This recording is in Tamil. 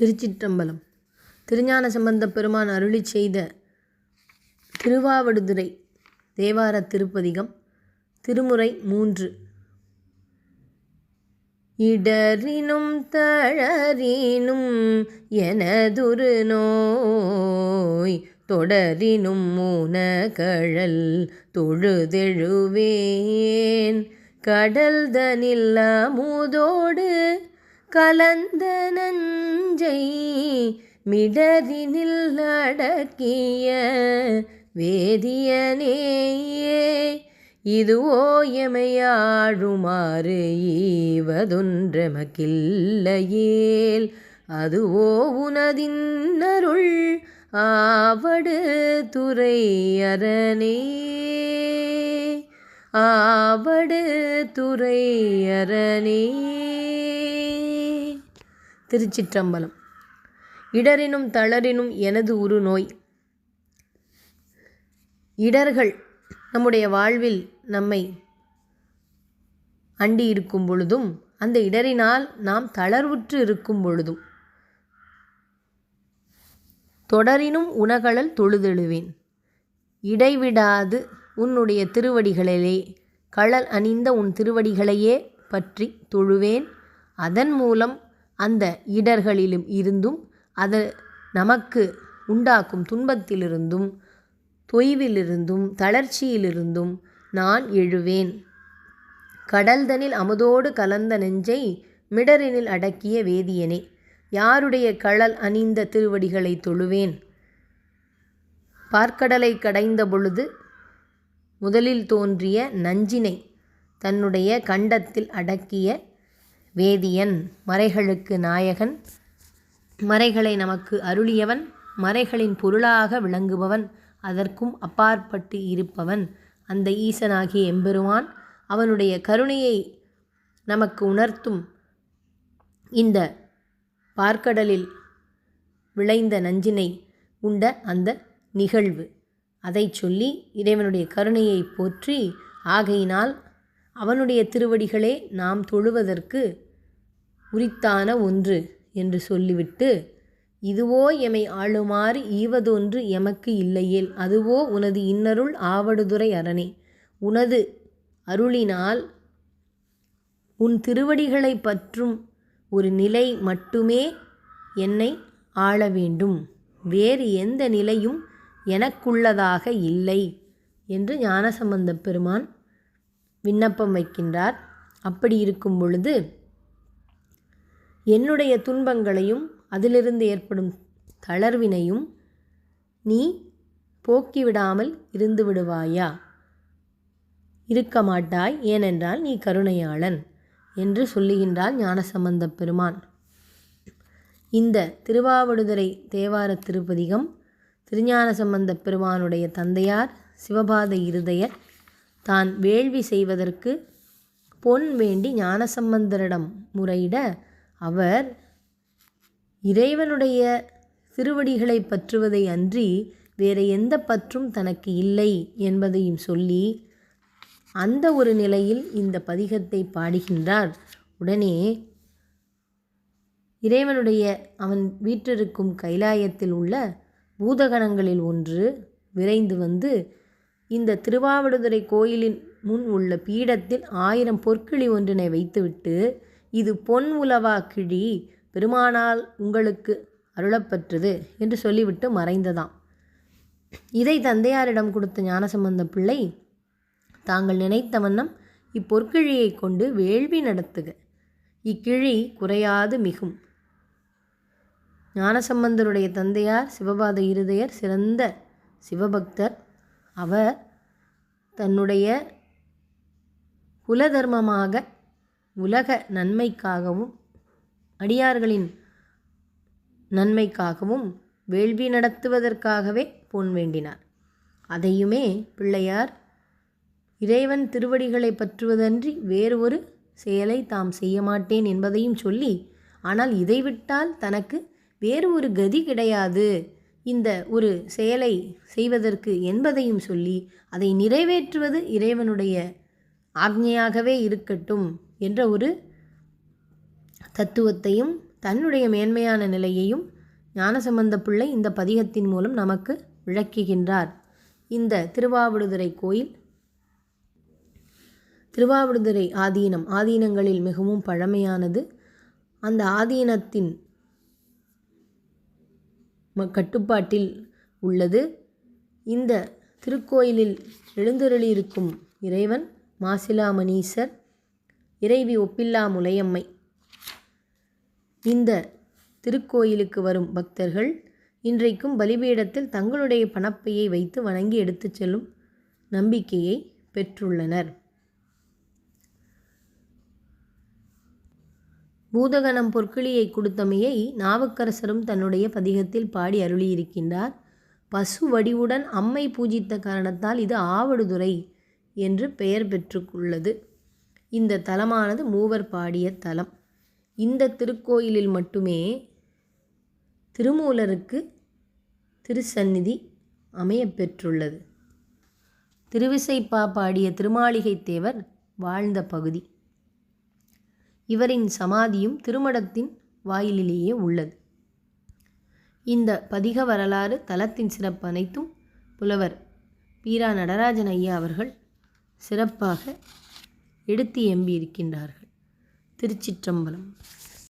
திருச்சிற்றம்பலம். திருஞான சம்பந்தப் பெருமான் அருளிச் செய்த திருவாவடுதுறை தேவார திருப்பதிகம் திருமுறை மூன்று. இடரினும் தழறினும் எனதுரு நோய் தொடரினும் மூனகழல் தொழுதெழுவேன். கடல் தனில் அமுதோடு கலந்த நஞ்சை மிடரினில் அடக்கிய வேதியனேயே இதுவோ எமையாழுமாறு ஈவதொன்றமக்கில்லையேல் அதுவோ உனதின்னருள் ஆவடு துறை அரணே ஆவடு துறை அரணே திருச்சிற்றம்பலம். இடரினும் தளரினும் எனது உரு நோய் இடர்கள் நம்முடைய வாழ்வில் நம்மை அண்டி இருக்கும் பொழுதும் அந்த இடரினால் நாம் தளர்வுற்று இருக்கும் பொழுதும் தொடரினும் உணகழல் தொழுதெழுவேன். இடைவிடாது உன்னுடைய திருவடிகளிலே கழல் அணிந்த உன் திருவடிகளையே பற்றி தொழுவேன். அதன் மூலம் அந்த இடர்களிலும் இருந்தும் அது நமக்கு உண்டாக்கும் துன்பத்திலிருந்தும் தொய்விலிருந்தும் தளர்ச்சியிலிருந்தும் நான் எழுவேன். கடல்தனில் அமுதோடு கலந்த நெஞ்சை மிடரினில் அடக்கிய வேதியனே யாருடைய கழல் அணிந்த திருவடிகளை தொழுவேன்? பார்க்கடலை கடைந்த பொழுது முதலில் தோன்றிய நஞ்சினை தன்னுடைய கண்டத்தில் அடக்கிய வேதியன் மறைகளுக்கு நாயகன் மறைகளை நமக்கு அருளியவன் மறைகளின் பொருளாக விளங்குபவன் அதற்கும் அப்பாற்பட்டு இருப்பவன். அந்த ஈசனாகிய எம்பெருமான் அவனுடைய கருணையை நமக்கு உணர்த்தும் இந்த பார்க்கடலில் விளைந்த நஞ்சினை உண்ட அந்த நிகழ்வு. அதை சொல்லி இறைவனுடைய கருணையை போற்றி ஆகையினால் அவனுடைய திருவடிகளே நாம் தொழுவதற்கு உரித்தான ஒன்று என்று சொல்லிவிட்டு இதுவோ எமை ஆளுமாறு ஈவதொன்று எமக்கு இல்லையேல் அதுவோ உனது இன்னருள் ஆவடுதுறை அரணே. உனது அருளினால் உன் திருவடிகளை பற்றும் ஒரு நிலை மட்டுமே என்னை ஆள வேண்டும். வேறு எந்த நிலையும் எனக்குள்ளதாக இல்லை என்று ஞானசம்பந்த பெருமான் விண்ணப்பம் வைக்கின்றார். அப்படி இருக்கும் பொழுது என்னுடைய துன்பங்களையும் அதிலிருந்து ஏற்படும் தளர்வினையும் நீ போக்கிவிடாமல் இருந்து விடுவாயா? இருக்க மாட்டாய் ஏனென்றால் நீ கருணையாளன் என்று சொல்லுகின்றார் ஞானசம்பந்த பெருமான். இந்த திருவாவடுதுறை தேவார திருப்பதிகம் திருஞான சம்பந்த பெருமானுடைய தந்தையார் சிவபாத இருதயர் தான் வேள்வி செய்வதற்கு பொன் வேண்டி ஞானசம்பந்தரிடம் முறையிட அவர் இறைவனுடைய திருவடிகளை பற்றுவதை அன்றி வேறு எந்த பற்றும் தனக்கு இல்லை என்பதையும் சொல்லி அந்த ஒரு நிலையில் இந்த பதிகத்தை பாடுகின்றார். உடனே இறைவனுடைய அவன் வீற்றிருக்கும் கைலாயத்தில் உள்ள பூதகணங்களில் ஒன்று விரைந்து வந்து இந்த திருவாவடுதுறை கோயிலின் முன் உள்ள பீடத்தில் ஆயிரம் பொற்கிளி ஒன்றினை வைத்துவிட்டு இது பொன் உலவா கிழி பெருமானால் உங்களுக்கு அருளப்பெற்றது என்று சொல்லிவிட்டு மறைந்ததாம். இதை தந்தையாரிடம் கொடுத்த ஞானசம்பந்த பிள்ளை தாங்கள் நினைத்த வண்ணம் இப்பொற்கிழியை கொண்டு வேள்வி நடத்துக. இக்கிழி குறையாது மிகும். ஞானசம்பந்தருடைய தந்தையார் சிவபாத இருதயர் சிறந்த சிவபக்தர். அவர் தன்னுடைய குலதர்மமாக உலக நன்மைக்காகவும் அடியார்களின் நன்மைக்காகவும் வேள்வி நடத்துவதற்காகவே பொன் வேண்டினார். அதையுமே பிள்ளையார் இறைவன் திருவடிகளை பற்றுவதன்றி வேறு ஒரு செயலை தாம் செய்ய மாட்டேன் என்பதையும் சொல்லி ஆனால் இதை விட்டால் தனக்கு வேறு ஒரு கதி கிடையாது. இந்த ஒரு செயலை செய்வதற்கு என்பதையும் சொல்லி அதை நிறைவேற்றுவது இறைவனுடைய ஆக்ஞையாகவே இருக்கட்டும். என்ற ஒரு தத்துவத்தையும் தன்னுடைய மேன்மையான நிலையையும் ஞானசம்பந்த பிள்ளை இந்த பதிகத்தின் மூலம் நமக்கு விளக்குகின்றார். இந்த திருவாவடுதுறை கோயில் திருவாவடுதுறை ஆதீனம் ஆதீனங்களில் மிகவும் பழமையானது. அந்த ஆதீனத்தின் ம- கட்டுப்பாட்டில் உள்ளது. இந்த திருக்கோயிலில் எழுந்தருளியிருக்கும் இறைவன் மாசிலாமணீசர் இறைவி ஒப்பில்லா முலையம்மை. இந்த திருக்கோயிலுக்கு வரும் பக்தர்கள் இன்றைக்கும் பலிபீடத்தில் தங்களுடைய பணப்பையை வைத்து வணங்கி எடுத்துச் செல்லும் நம்பிக்கையை பெற்றுள்ளனர். பூதகணம் பொற்கிளியை கொடுத்தமையை நாவுக்கரசரும் தன்னுடைய பதிகத்தில் பாடி அருளியிருக்கின்றார். பசு வடிவுடன் அம்மை பூஜித்த காரணத்தால் இது ஆவடுதுறை என்று பெயர் பெற்றுள்ளது இந்த தலமானது மூவர் பாடிய தலம். இந்த திருக்கோயிலில் மட்டுமே திருமூலருக்கு திருசந்நிதி அமையப்பெற்றுள்ளது. திருவிசைப்பா பாடிய திருமாளிகை தேவர் வாழ்ந்த பகுதி. இவரின் சமாதியும் திருமடத்தின் வாயிலிலேயே உள்ளது. இந்த பதிக வரலாறு தலத்தின் சிறப்பு அனைத்தும் புலவர் பீரா நடராஜன் ஐயா அவர்கள் சிறப்பாக எடுத்து எம்பியிருக்கின்றார்கள் திருச்சிற்றம்பலம்.